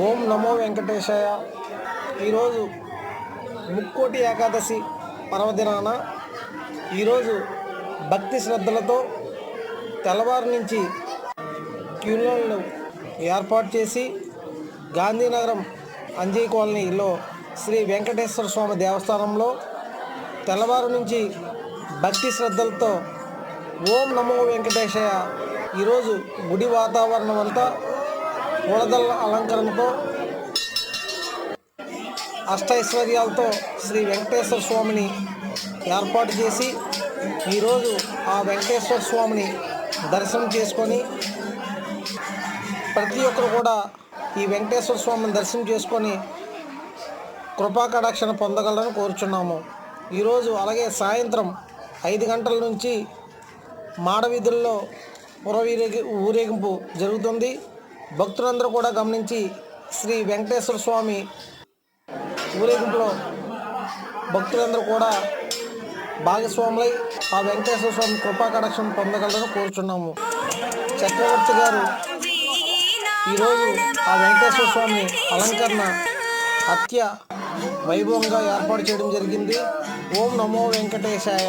ఓం నమో వెంకటేశాయ. ఈరోజు ముక్కోటి ఏకాదశి పర్వదినాన ఈరోజు భక్తి శ్రద్ధలతో తెల్లవారు నుంచి క్యూలను ఏర్పాటు చేసి గాంధీనగరం అంజయ్ కాలనీలో శ్రీ వెంకటేశ్వర స్వామి దేవస్థానంలో తెల్లవారు నుంచి భక్తి శ్రద్ధలతో ఓం నమో వెంకటేశయ ఈరోజు గుడి వాతావరణం అంతా పూలదల్ల అలంకరణతో అష్టైశ్వర్యాలతో శ్రీ వెంకటేశ్వర స్వామిని ఏర్పాటు చేసి ఈరోజు ఆ వెంకటేశ్వర స్వామిని దర్శనం చేసుకొని ప్రతి ఒక్కరు కూడా ఈ వెంకటేశ్వర స్వామిని దర్శనం చేసుకొని కృపాకటాక్షణ పొందగలరని కోరుచున్నాము. ఈరోజు అలాగే సాయంత్రం ఐదు గంటల నుంచి మాడవీధుల్లో పురవీరేగి ఊరేగింపు జరుగుతుంది. భక్తులందరూ కూడా గమనించి శ్రీ వెంకటేశ్వర స్వామి ఊరేగింపులో భక్తులందరూ కూడా భాగస్వాములై ఆ వెంకటేశ్వర స్వామి కృపా కటాక్షం పొందగలరని కోరుచున్నాము. చక్రవర్తి గారు ఈరోజు ఆ వెంకటేశ్వర స్వామి అలంకరణ అత్య వైభవంగా ఏర్పాటు చేయడం జరిగింది. ఓం నమో వెంకటేశాయ.